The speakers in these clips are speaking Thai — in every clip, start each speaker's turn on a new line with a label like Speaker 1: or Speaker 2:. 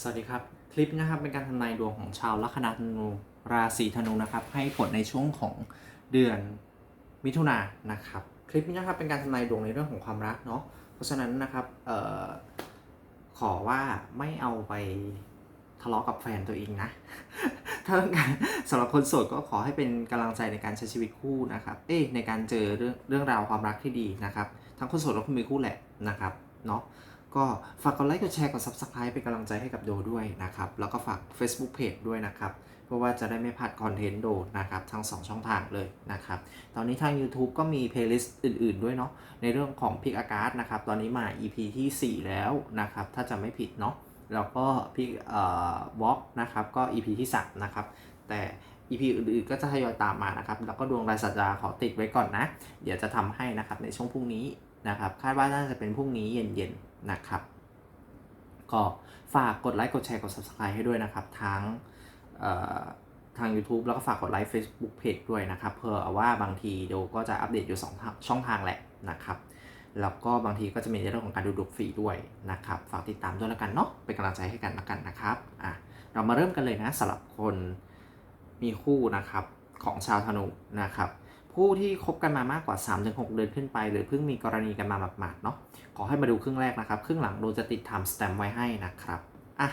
Speaker 1: สวัสดีครับ คลิปนะครับเป็นการทำนายดวงของชาวลัคนาธนูราศีธนูนะครับ ให้ผลในช่วงของเดือนมิถุนายนนะครับ คลิปนี้นะครับเป็นการทำนายดวงในเรื่องของความรักเนาะเพราะฉะนั้นนะครับเอ่อขอว่าไม่เอาไปทะเลาะกับแฟนตัวเองนะ ถ้าต้องการสำหรับคนโสดก็ขอให้เป็นกำลังใจในการใช้ชีวิตคู่นะครับ เอ้ยในการเจอเรื่องเรื่องราวความรักที่ดีนะครับ ทั้งคนโสดและคนมีคู่แหละนะครับเนาะ ก็ฝากกดไลค์กดแชร์กด Subscribe เป็นกำลังใจให้กับโดด้วยนะครับ แล้วก็ฝาก Facebook Page ด้วยนะครับเพื่อว่าจะได้ไม่พลาดคอนเทนต์โดนะครับทั้ง 2 ช่องทางเลยนะครับ ตอนนี้ทาง YouTube ก็มี playlist อื่นๆด้วยเนาะในเรื่องของพิกอากาศนะครับ ตอนนี้มา EP ที่ 4 แล้วนะครับ ถ้าจะไม่ผิดเนาะแล้วก็พิกเอ่อวอล์กนะครับก็ EP ที่ 3 นะครับ แต่ EP อื่นๆก็จะทยอยตามมานะครับ แล้วก็ดวงรายสัปดาห์ขอติดไว้ก่อนนะ เดี๋ยวจะทำให้นะครับในช่วงพรุ่งนี้นะครับ คาดว่าน่าจะเป็นพรุ่งนี้เย็นๆ นะครับ ก็ฝากกดไลค์กดแชร์กด Subscribe ให้ด้วยนะครับ ทั้งทาง YouTube แล้วก็ฝากกดไลค์ Facebook Page ด้วยนะครับเพื่อว่าบางทีเดี๋ยวก็จะอัปเดตอยู่2ทางช่องทางแหละนะครับ แล้วก็บางทีก็จะมีในเรื่องของการดูดวงฟรีด้วยนะครับ ฝากติดตามด้วยแล้วกันเนาะเป็นกำลังใจให้กันแล้วกันนะครับอะเรามาเริ่มกันเลยนะสำหรับคนมีคู่นะครับของชาวธนูนะครับ ผู้ที่คบกันมามากกว่า 3-6 เดือนขึ้นไป หรือเพิ่งมีกรณีกันมาหมาดๆเนาะขอให้มาดูครึ่งแรกนะครับ ครึ่งหลังโดจะติด time stamp ไว้ให้นะครับอะ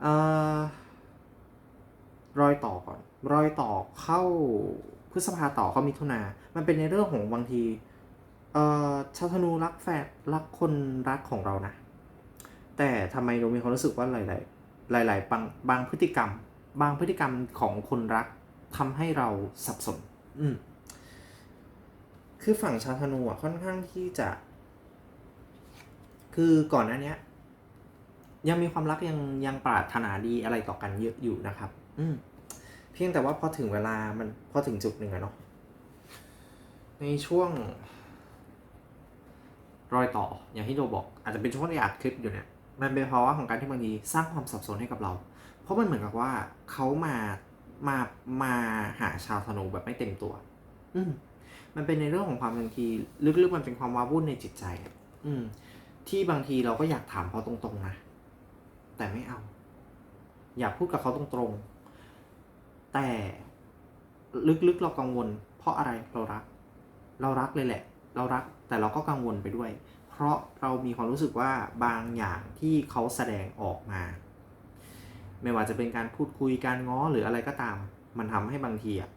Speaker 1: เอ่อรอยต่อก่อน รอยต่อเข้าพฤษภาต่อเข้ามิถุนา มันเป็นในเรื่องของบางทีเอ่อชาวธนูรักแฟนรักคนรักของเรานะ แต่ทำไมเรามีความรู้สึกว่าหลาย ๆ หลาย ๆ บางบางพฤติกรรม บางพฤติกรรมของคนรัก ทำให้เราสับสน อืม คือฝั่งชาวธนูอะค่อนข้างที่จะ คือก่อนหน้าเนี้ยยังมีความรักยังยังปรารถนาดีอะไรต่อกันเยอะอยู่นะครับ อืม เพียงแต่ว่าพอถึงเวลามันพอถึงจุดหนึ่งอะเนาะในช่วง รอยต่อ อย่างที่โดบอก อาจจะเป็นช่วงที่อัดคลิปอยู่เนี่ย มันเป็นเพราะว่าของการที่บางทีสร้างความสับสนให้กับเรา เพราะมันเหมือนกับว่าเขามา มามาหาชาวธนูแบบไม่เต็มตัว อืมมันเป็นในเรื่องของความบางทีลึกๆมันเป็นความว้าวุ่นในจิตใจอะอืม ที่บางทีเราก็อยากถามเขาตรงๆนะแต่ไม่เอา อยากพูดกับเขาตรงๆ แต่ลึกๆเรากังวล เพราะอะไรเรารัก เรารักเลยแหละ เรารักแต่เราก็กังวลไปด้วย เพราะเรามีความรู้สึกว่าบางอย่างที่เขาแสดงออกมา ไม่ว่าจะเป็นการพูดคุยการง้อหรืออะไรก็ตาม มันทำให้บางทีอะ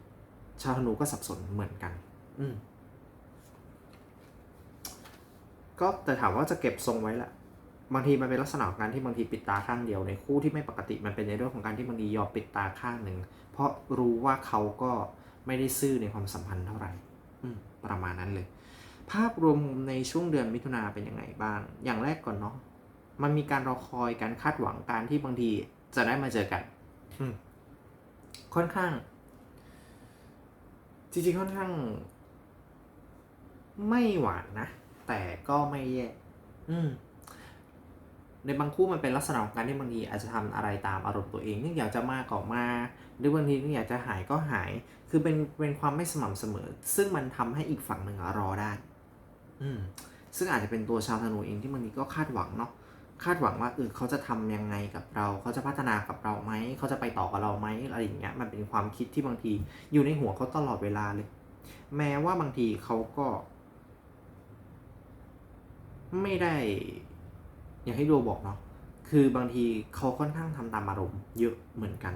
Speaker 1: ชาวธนูก็สับสนเหมือนกัน อืมก็แต่ถามว่าจะเก็บทรงไว้แหละบางทีมันเป็นลักษณะของการที่บางทีปิดตาข้างเดียวในคู่ที่ไม่ปกติมันเป็นในเรื่องของการที่บางทียอมปิดตาข้างหนึ่ง เพราะรู้ว่าเขาก็ไม่ได้ซื่อในความสัมพันธ์เท่าไหร่อืมประมาณนั้นเลย ภาพรวมในช่วงเดือนมิถุนาเป็นยังไงบ้าง อย่างแรกก่อนเนาะมันมีการรอคอยการคาดหวังการที่บางที จะได้มาเจอกันอืมค่อนข้าง จริงๆ ค่อนข้าง ไม่หวานนะ แต่ก็ไม่แย่อืม ในบางคู่มันเป็นลักษณะของการที่บางทีอาจจะทำอะไรตามอารมณ์ตัวเองนึกอยากจะมาก็มา หรือบางทีนึกอยากจะหายก็หาย คือเป็นเป็นความไม่สม่ำเสมอ ซึ่งมันทำให้อีกฝั่งหนึ่งอะรอได้ อืม ซึ่งอาจจะเป็นตัวชาวธนูเองที่บางทีก็คาดหวังเนาะ คาดหวังว่าเออเขาจะทำยังไงกับเรา เขาจะพัฒนากับเราไหม เขาจะไปต่อกับเราไหมอะไรอย่างเงี้ย มันเป็นความคิดที่บางทีอยู่ในหัวเขาตลอดเวลาเลย แม้ว่าบางทีเขาก็ ไม่ได้ อย่างที่โดบอกเนาะ คือบางทีเขาค่อนข้างทำตามอารมณ์เยอะเหมือนกัน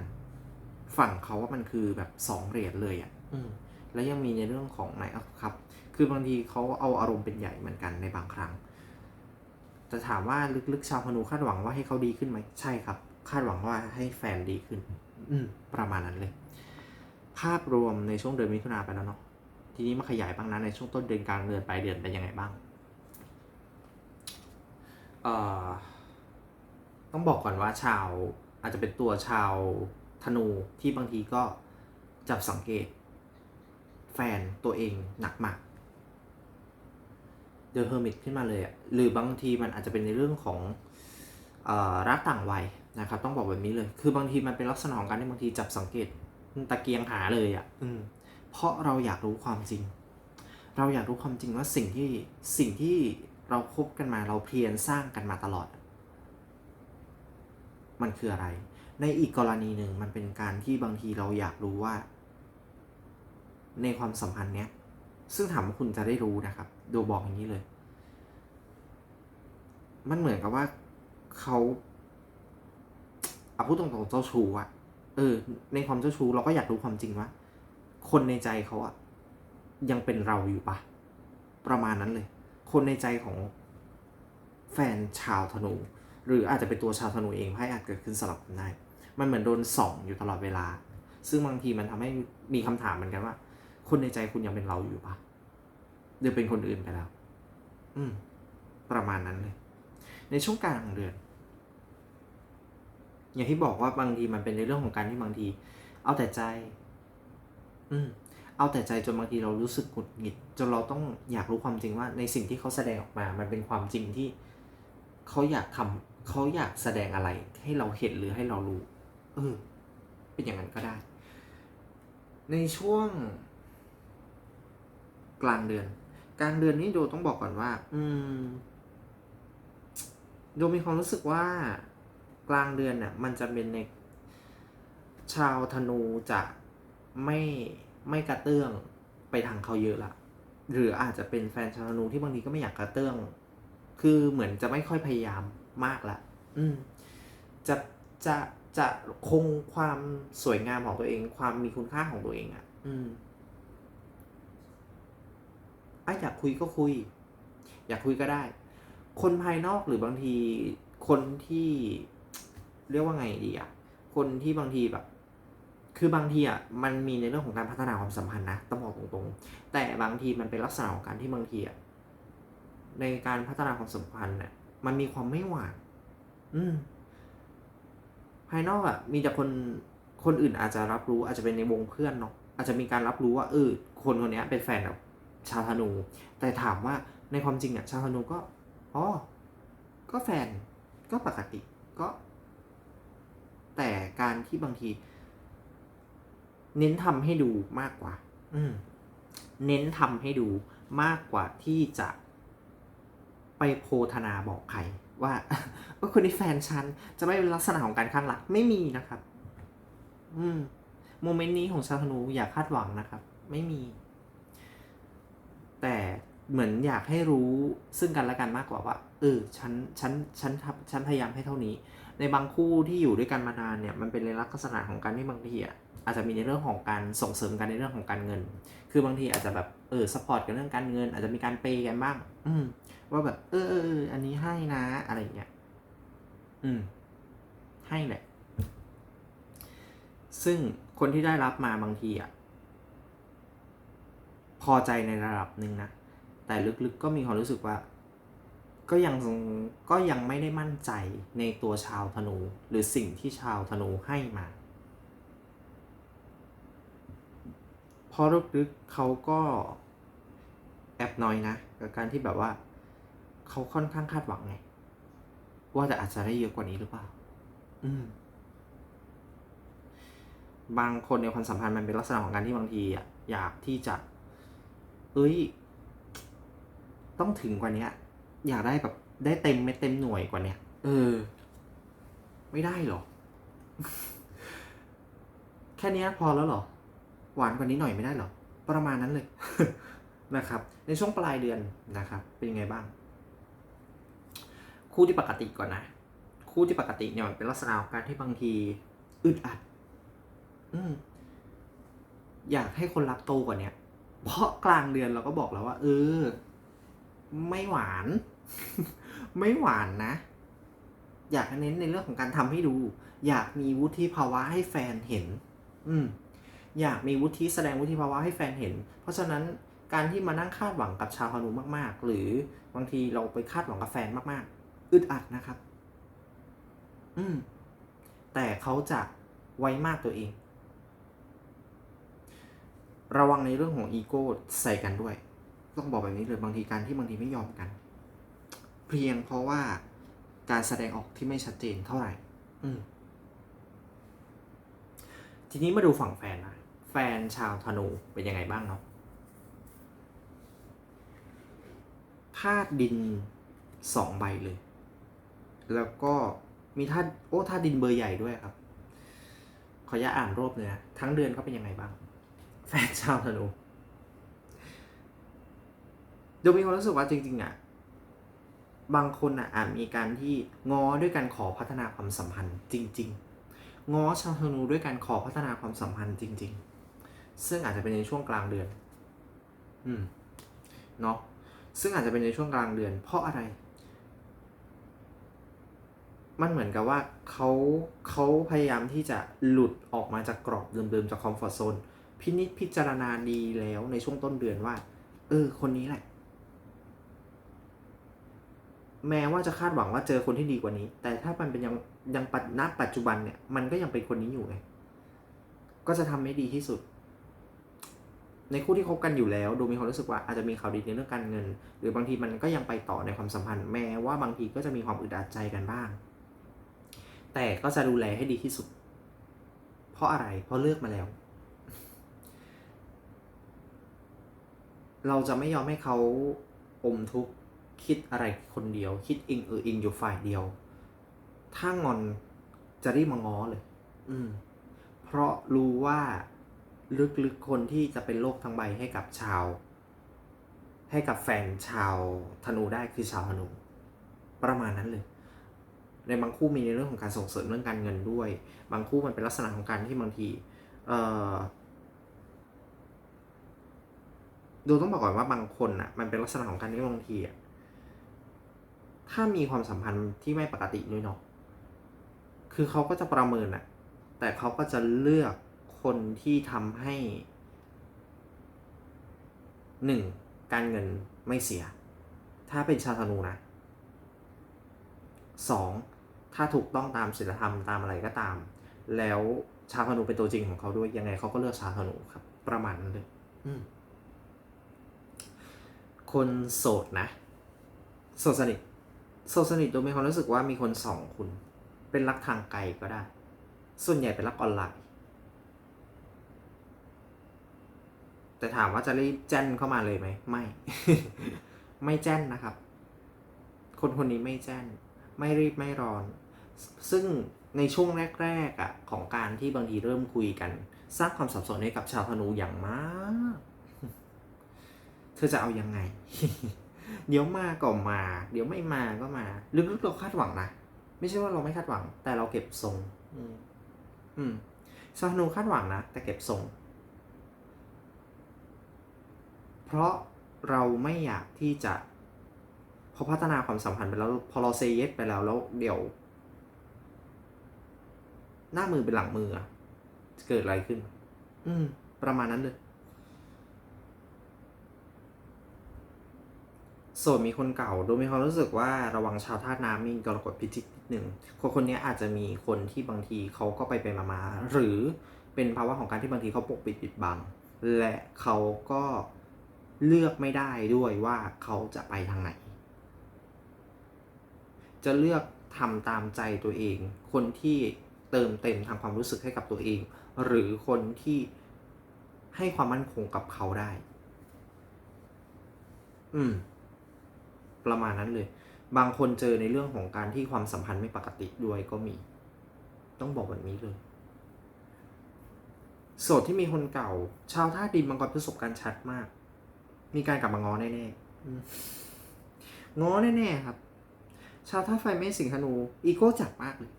Speaker 1: ฝั่งเขาว่ามันคือแบบสองเหรียญเลยอะ่ะ อืม แล้วยังมีในเรื่องของไหนอะครับ คือบางทีเขาเอาอารมณ์เป็นใหญ่เหมือนกันในบางครั้ง แต่ถามว่าลึกๆชาวพนูคาดหวังว่าให้เขาดีขึ้นไหมใช่ครับ คาดหวังว่าให้แฟนดีขึ้น อืมประมาณนั้นเลย ภาพรวมในช่วงเดือนมิถุนาไปแล้วเนาะทีนี้มาขยายบ้างนะในช่วงต้นเดือนกลางเดือนปลายเดือนเป็นยังไงบ้างเอ่อต้องบอกก่อนว่าชาวอาจจะเป็นตัวชาวธนูที่บางทีก็จับสังเกต แฟนตัวเองหนักมาก เดอะเฮอร์มิตขึ้นมาเลยอะหรือบางทีมันอาจจะเป็นในเรื่องของอรักต่างวัยนะครับ ต้องบอกแบบนี้เลย คือบางทีมันเป็นลักษณะของการที่บางทีจับสังเกตตะเกียงหาเลยอะอืมเพราะเราอยากรู้ความจริง เราอยากรู้ความจริงว่าสิ่งที่สิ่งที่เราคบกันมาเราเพียรสร้างกันมาตลอด มันคืออะไร ในอีกกรณีหนึ่งมันเป็นการที่บางทีเราอยากรู้ว่า ในความสัมพันธ์เนี้ย ซึ่งถามว่าคุณจะได้รู้นะครับ ดูบอกอย่างนี้เลย มันเหมือนกับว่าเขาเอาพูดตรงๆเจ้าชู้อะเออ ในความเจ้าชู้เราก็อยากรู้ความจริงว่า คนในใจเขาอะยังเป็นเราอยู่ปะประมาณนั้นเลย คนในใจของแฟนชาวธนู หรืออาจจะเป็นตัวชาวธนูเองให้อาจเกิดขึ้นสลับกันได้ มันเหมือนโดนส่องอยู่ตลอดเวลา ซึ่งบางทีมันทำให้มีคำถามเหมือนกันว่า คนในใจคุณยังเป็นเราอยู่ปะหรือเป็นคนอื่นไปแล้ว อืม ประมาณนั้นเลย ในช่วงกลางของเดือน อย่างที่บอกว่าบางทีมันเป็นในเรื่องของการที่บางที เอาแต่ใจ อืม เอาแต่ใจจนบางทีเรารู้สึกหงุดหงิดจนเราต้องอยากรู้ความจริงว่า ในสิ่งที่เขาแสดงออกมา มันเป็นความจริงที่เขาอยากทำเขาอยากแสดงอะไรให้เราเห็นหรือให้เรารู้ เออ เป็นอย่างนั้นก็ได้ ในช่วง กลางเดือน กลางเดือนนี้โดต้องบอกก่อนว่า อืมโดมีความรู้สึกว่ากลางเดือนเนี่ยมันจะเป็นในชาวธนูจะไม่ไม่กระเตื้องไปทางเขาเยอะละหรืออาจจะเป็นแฟนชาวธนูที่บางทีก็ไม่อยากกระเตื้อง คือเหมือนจะไม่ค่อยพยายามมากละอืมจะจะจะคงความสวยงามของตัวเอง ความมีคุณค่าของตัวเองอะ่ะ อืม อะอยากคุยก็คุย อยากคุยก็ได้ คนภายนอกหรือบางทีคนที่เรียกว่าไงดีอะคนที่บางทีแบบ คือบางทีอะมันมีในเรื่องของการพัฒนาความสัมพันธ์นะต้องบอกตรงๆ แต่บางทีมันเป็นลักษณะของการที่บางทีอะในการพัฒนาความสัมพันธ์เนี่ยมันมีความไม่หวานอืม ภายนอกอะ มีแต่คนคนอื่นอาจจะรับรู้อาจจะเป็นในวงเพื่อนเนาะอาจจะมีการรับรู้ว่าเออคนคนนี้เป็นแฟนกับ ชาวธนู แต่ถามว่าในความจริงอะชาวธนูก็อ๋อก็แฟนก็ปกติก็ แต่การที่บางที เน้นทำให้ดูมากกว่า อืมเน้นทำให้ดูมากกว่าที่จะไปโพธนาบอกใครว่าว่าคนนี้แฟนฉันจะไม่เป็นลักษณะของการข้างหลักไม่มีนะครับ อืมโมเมนต์นี้ของชาวธนูอย่าคาดหวังนะครับ ไม่มี แต่เหมือนอยากให้รู้ซึ่งกันและกันมากกว่าว่าเออฉันฉันฉันทฉันพยายามให้เท่านี้ ในบางคู่ที่อยู่ด้วยกันมานานเนี่ยมันเป็นลักษณะของการที่บางทีอะอาจจะมีในเรื่องของการส่งเสริมกันในเรื่องของการเงิน คือบางทีอาจจะแบบเออสปอร์ตกันเรื่องการเงิน อาจจะมีการเปย์กันบ้าง อืม ว่าแบบ เออเอออันนี้ให้นะ อะไรอย่างเงี้ย อืม ให้แหละ ซึ่งคนที่ได้รับมาบางทีอะ พอใจในระดับหนึ่งนะ แต่ลึกๆก็มีความรู้สึกว่า ก็ยังก็ยังไม่ได้มั่นใจในตัวชาวธนู หรือสิ่งที่ชาวธนูให้มาพอลึกๆเขาก็แอบน้อยนะ กับการที่แบบว่า เขาค่อนข้างคาดหวังไง ว่าจะอาจจะได้เยอะกว่านี้หรือเปล่า อืม บางคนในความสัมพันธ์มันเป็นลักษณะของการที่บางทีอะอยากที่จะ เอ้ย ต้องถึงกว่านี้อยากได้แบบได้เต็มเม็ดเต็มหน่วยกว่าเนี้ยเออ ไม่ได้หรอ แค่นี้พอแล้วหรอ หวานกว่านี้หน่อยไม่ได้หรอ ประมาณนั้นเลยนะครับ ในช่วงปลายเดือนนะครับ เป็นยังไงบ้าง คู่ที่ปกติก่อนนะ คู่ที่ปกติเนี่ยเป็นลักษณะของการที่บางทีอึดอัด อืมอยากให้คนรักโตกว่าเนี้ย เพราะกลางเดือนเราก็บอกแล้วว่า เออ ไม่หวาน ไม่หวานนะ อยากเน้นในเรื่องของการทำให้ดู อยากมีวุฒิภาวะให้แฟนเห็น อืมอยากมีวุฒิแสดงวุฒิภาวะให้แฟนเห็น เพราะฉะนั้นการที่มานั่งคาดหวังกับชาวฮานูมาก ๆ หรือบางทีเราไปคาดหวังกับแฟนมากๆ อึดอัดนะครับ อืม แต่เขาจะไว้มากตัวเอง ระวังในเรื่องของอีโก้ใส่กันด้วย ต้องบอกแบบนี้เลยบางทีการที่บางทีไม่ยอมกัน เพียงเพราะว่าการแสดงออกที่ไม่ชัดเจนเท่าไหร่ อืทีนี้มาดูฝั่งแฟนนะแฟนชาวธนูเป็นยังไงบ้างเนาะธาตุดินสองใบเลย แล้วก็มีธาตุโอ้ธาตุดินเบอร์ใหญ่ด้วยครับ ขออนุญาตอ่านรูปเลยนะทั้งเดือนเขาเป็นยังไงบ้าง ฟนชาวธนูดูมีความรู้สึกว่าจริงๆอะบางคนอะอาจมีการที่ง้อด้วยการขอพัฒนาความสัมพันธ์จริง ๆ ง้อชาวธนูด้วยการขอพัฒนาความสัมพันธ์จริง ๆ ซึ่งอาจจะเป็นในช่วงกลางเดือน อืมเนาะซึ่งอาจจะเป็นในช่วงกลางเดือน เพราะอะไร มันเหมือนกับว่าเขาเขาพยายามที่จะหลุดออกมาจากกรอบเดิมๆจากคอมฟอร์ทโซน พินิจพิจารณาดีแล้วในช่วงต้นเดือนว่า เออ คนนี้แหละ แม้ว่าจะคาดหวังว่าเจอคนที่ดีกว่านี้ แต่ถ้ามันเป็นยังยังปัจณปัจจุบันเนี่ย มันก็ยังเป็นคนนี้อยู่ไงก็จะทำให้ดีที่สุด ในคู่ที่คบกันอยู่แล้ว ดูมีความรู้สึกว่าอาจจะมีข่าวดีในเรื่องการเงิน หรือบางทีมันก็ยังไปต่อในความสัมพันธ์ แม้ว่าบางทีก็จะมีความอึดอัดใจกันบ้าง แต่ก็จะดูแลให้ดีที่สุด เพราะอะไร เพราะเลือกมาแล้ว เราจะไม่ยอมให้เขาอมทุกข์คิดอะไรคนเดียว คิดอิงเอออิงอยู่ฝ่ายเดียว ถ้างอนจะรีบมาง้อเลย อืม เพราะรู้ว่าลึกๆคนที่จะเป็นโลกทั้งใบให้กับชาว ให้กับแฟนชาวธนูได้คือชาวธนู ประมาณนั้นเลย ในบางคู่มีในเรื่องของการส่งเสริมเรื่องการเงินด้วย บางคู่มันเป็นลักษณะของการที่บางที เอ่อ ดูต้องบอกก่อนว่าบางคนอะ มันเป็นลักษณะของการที่บางทีอะถ้ามีความสัมพันธ์ที่ไม่ปกติด้วยเนาะคือเขาก็จะประเมินอะ แต่เขาก็จะเลือกคนที่ทำให้หนึ่งการเงินไม่เสีย ถ้าเป็นชาธนูนะสองถ้าถูกต้องตามศีลธรรมตามอะไรก็ตาม แล้วชาธนูเป็นตัวจริงของเขาด้วยยังไงเขาก็เลือกชาธนูครับ ประมาณนั้นเลยอืม คนโสดนะ โสดสนิท โสดสนิทโดยมีความรู้สึกว่ามีคนสองคุณ เป็นรักทางไกลก็ได้ ส่วนใหญ่เป็นรักออนไลน์ แต่ถามว่าจะรีบแจ้นเข้ามาเลยไหม ไม่ ไม่แจ้นนะครับ คนคนนี้ไม่แจ้น ไม่รีบไม่ร้อน ซึ่งในช่วงแรกๆอะของการที่บางทีเริ่มคุยกัน สร้างความสับสนให้กับชาวธนูอย่างมาก เธอจะเอายังไง เดี๋ยวมาก็มา เดี๋ยวไม่มาก็มาลึกๆเราคาดหวังนะไม่ใช่ว่าเราไม่คาดหวัง แต่เราเก็บทรง อืม อืมชาวธนูคาดหวังนะแต่เก็บทรง เพราะเราไม่อยากที่จะพอพัฒนาความสัมพันธ์ไปแล้ว พอเราเซเยสไปแล้วแล้วเดี๋ยว หน้ามือเป็นหลังมืออะจะเกิดอะไรขึ้น อืม ประมาณนั้นเลย โสดมีคนเก่าโดยมีความรู้สึกว่าระวังชาวธาตุน้ำมีกรกฎพิจิกนิดหนึ่งคนคนนี้อาจจะมีคนที่บางทีเขาก็ไปไปมาๆหรือเป็นภาวะของการที่บางทีเขาปกปิดปิดบัง และเขาก็เลือกไม่ได้ด้วยว่าเขาจะไปทางไหน จะเลือกทำตามใจตัวเอง คนที่เติมเต็มทางความรู้สึกให้กับตัวเอง หรือคนที่ให้ความมั่นคงกับเขาได้ อืม ประมาณนั้นเลย บางคนเจอในเรื่องของการที่ความสัมพันธ์ไม่ปกติด้วยก็มี ต้องบอกแบบนี้เลยโสดที่มีคนเก่า ชาวท่าดินมังกรประสบการณ์ชัดมาก มีการกลับมาง้อแน่ๆง้อแน่ๆครับ ชาวท่าไฟเมษสิงห์ธนูอีโก้จัดมากเลย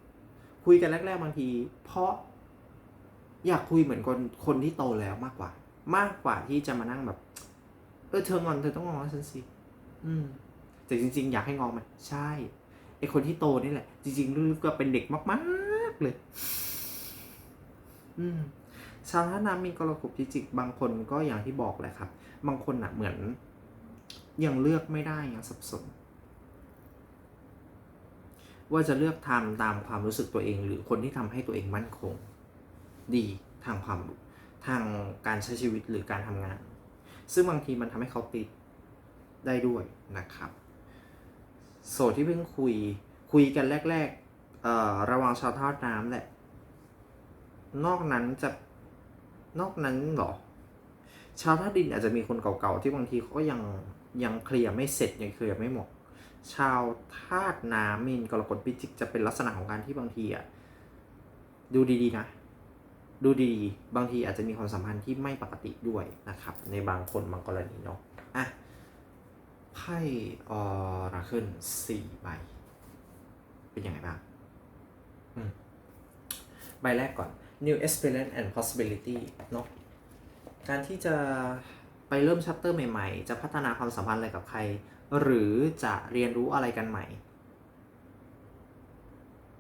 Speaker 1: คุยกันแรกๆบางที เพราะ อยากคุยเหมือนคนคนที่โตแล้วมากกว่า มากกว่าที่จะมานั่งแบบ เออเธองอนเธอต้องงอฉันสิอืม แต่จริง ๆ อยากให้งอไหมใช่ไอคนที่โตนี่แหละ จริง ๆลึกๆก็เป็นเด็กมากๆเลย อืมชาวท่าน้ำมีกรกฎพิจิกบางคนก็อย่างที่บอกแหละครับ บางคนอะเหมือน ยังเลือกไม่ได้ยังสับสน ว่าจะเลือกทำตามความรู้สึกตัวเอง หรือคนที่ทำให้ตัวเองมั่นคง ดีทางความทางการใช้ชีวิตหรือการทำงาน ซึ่งบางทีมันทำให้เขาติดได้ด้วยนะครับ โสดที่เพิ่งคุย คุยกันแรกๆเอ่อระวังชาวทอดน้ำแหละ นอกนั้นจะนอกนั้นหรอ ชาวท่าดินอาจจะมีคนเก่าๆที่บางทีเขาก็ยังยังเคลียร์ไม่เสร็จยังเคลียร์ไม่หมด ชาวธาตุน้ำมีนกรกฎพิจิกจะเป็นลักษณะของการที่บางทีอะดูดีๆนะ ดูดีๆบางทีอาจจะมีความสัมพันธ์ที่ไม่ปกติด้วยนะครับ ในบางคนบางกรณีเนาะ ไพ่ออราเคิลสี่ใบ เป็นยังไงบ้างอืมใบแรกก่อน new experience and possibility เนาะการที่จะไปเริ่มชัปเตอร์ใหม่ๆ จะพัฒนาความสัมพันธ์อะไรกับใคร หรือจะเรียนรู้อะไรกันใหม่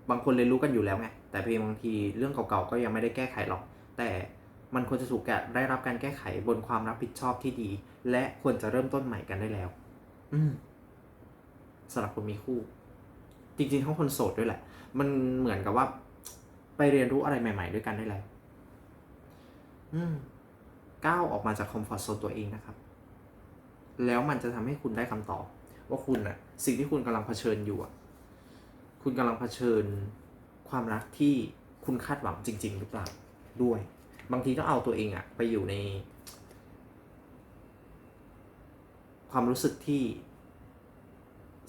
Speaker 1: บางคนเรียนรู้กันอยู่แล้วไง แต่เพียงบางทีเรื่องเก่าๆ ก็ยังไม่ได้แก้ไขหรอก แต่มันควรจะถูกแกได้รับการแก้ไขบนความรับผิดชอบที่ดี และควรจะเริ่มต้นใหม่กันได้แล้ว อืมสำหรับคนมีคู่ จริงๆทั้งคนโสดด้วยแหละ มันเหมือนกับว่า ไปเรียนรู้อะไรใหม่ ๆ ด้วยกันได้แล้วอืมก้าวออกมาจากคอมฟอร์ทโซนตัวเองนะครับ แล้วมันจะทำให้คุณได้คำตอบ ว่าคุณอะสิ่งที่คุณกำลังเผชิญอยู่อะคุณกำลังเผชิญความรักที่คุณคาดหวังจริง ๆ หรือเปล่าด้วย บางทีต้องเอาตัวเองอะไปอยู่ใน ความรู้สึกที่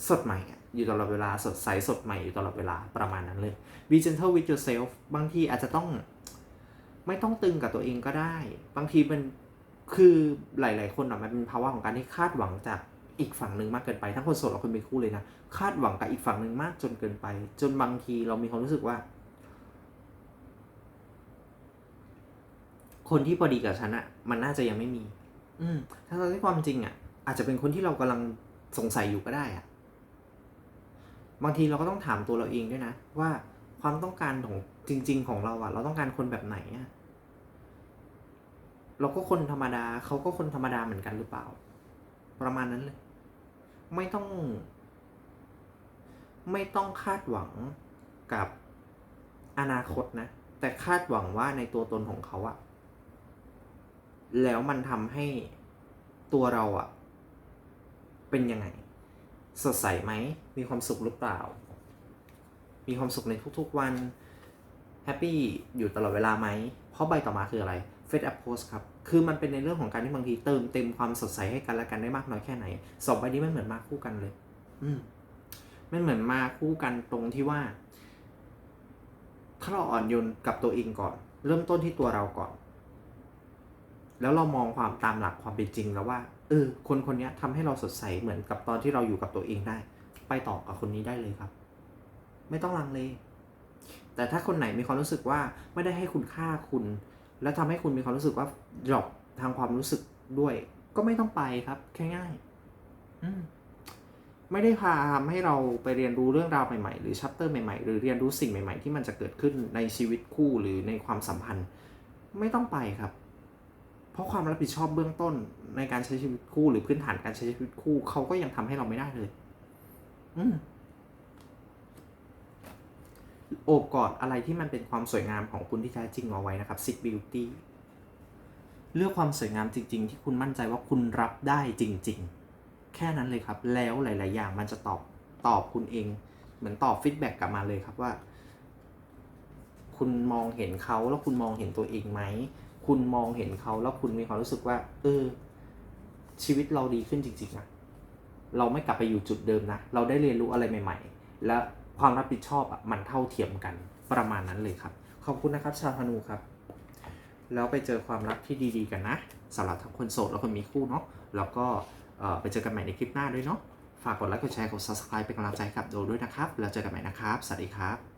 Speaker 1: สดใหม่อยู่ตลอดเวลาสดใสสดใหม่อยู่ตลอดเวลาประมาณนั้นเลย be gentle with yourself บางทีอาจจะต้องไม่ต้องตึงกับตัวเองก็ได้ บางทีเป็นคือหลาย ๆ คนอะมันเป็นภาวะของการที่คาดหวังจากอีกฝั่งหนึ่งมากเกินไป ทั้งคนโสดและคนมีคู่เลยนะ คาดหวังกับอีกฝั่งหนึ่งมากจนเกินไป จนบางทีเรามีความรู้สึกว่า คนที่พอดีกับฉันอะมันน่าจะยังไม่มี อืมถ้าเราที่ความจริงอะ อาจจะเป็นคนที่เรากำลังสงสัยอยู่ก็ได้อะบางทีเราก็ต้องถามตัวเราเองด้วยนะ ว่าความต้องการของจริง ๆ ของเราอะเราต้องการคนแบบไหนอะเราก็คนธรรมดาเขาก็คนธรรมดาเหมือนกันหรือเปล่า ประมาณนั้นเลย ไม่ต้อง ไม่ต้องคาดหวังกับอนาคตนะ แต่คาดหวังว่าในตัวตนของเขาอะแล้วมันทำให้ตัวเราอะ เป็นยังไง สดใสไหม มีความสุขหรือเปล่า มีความสุขในทุกๆวัน แฮปปี้อยู่ตลอดเวลาไหม เพราะใบต่อมาคืออะไรเฟซแอปโพสครับ คือมันเป็นในเรื่องของการที่บางทีเติมเต็มความสดใสให้กันและกันได้มากน้อยแค่ไหน สองใบนี้มันเหมือนมาคู่กันเลย อืมมันเหมือนมาคู่กันตรงที่ว่า ถ้าเราอ่อนโยนกับตัวเองก่อน เริ่มต้นที่ตัวเราก่อน แล้วเรามองความตามหลักความเป็นจริงแล้วว่า เออ คนคนนี้ทำให้เราสดใสเหมือนกับตอนที่เราอยู่กับตัวเองได้ ไปต่อกับคนนี้ได้เลยครับ ไม่ต้องลังเล แต่ถ้าคนไหนมีความรู้สึกว่าไม่ได้ให้คุณค่าคุณ แล้วทำให้คุณมีความรู้สึกว่าดรอปทางความรู้สึกด้วย ก็ไม่ต้องไปครับ แค่ง่าย อืมไม่ได้พาทำให้เราไปเรียนรู้เรื่องราวใหม่ๆ หรือชัปเตอร์ใหม่ๆ หรือเรียนรู้สิ่งใหม่ๆ ที่มันจะเกิดขึ้นในชีวิตคู่หรือในความสัมพันธ์ ไม่ต้องไปครับ เพราะความรับผิดชอบเบื้องต้นในการใช้ชีวิตคู่หรือพื้นฐานการใช้ชีวิตคู่เขาก็ยังทำให้เราไม่ได้เลย อืมโอบกอดอะไรที่มันเป็นความสวยงามของคุณที่แท้จริงเอาไว้นะครับ Sit Beauty เลือกความสวยงามจริง ๆ ที่คุณมั่นใจว่าคุณรับได้จริง ๆ แค่นั้นเลยครับ แล้วหลาย ๆ อย่างมันจะตอบตอบคุณเอง เหมือนตอบฟีดแบ็กกลับมาเลยครับว่า คุณมองเห็นเขาแล้วคุณมองเห็นตัวเองไหม คุณมองเห็นเขาแล้วคุณมีความรู้สึกว่า เออ ชีวิตเราดีขึ้นจริงๆนะเราไม่กลับไปอยู่จุดเดิมนะ เราได้เรียนรู้อะไรใหม่ ๆ และความรับผิดชอบอะมันเท่าเทียมกันประมาณนั้นเลยครับ ขอบคุณนะครับ ชาวธนูครับ แล้วไปเจอความรักที่ดีๆกันนะสำหรับทั้งคนโสดและคนมีคู่เนาะแล้วก็ไปเจอกันใหม่ในคลิปหน้าด้วยเนาะฝากกดไลค์กดแชร์กด subscribe เป็นกำลังใจกับโดด้วยนะครับ แล้วเจอกันใหม่นะครับ สวัสดีครับ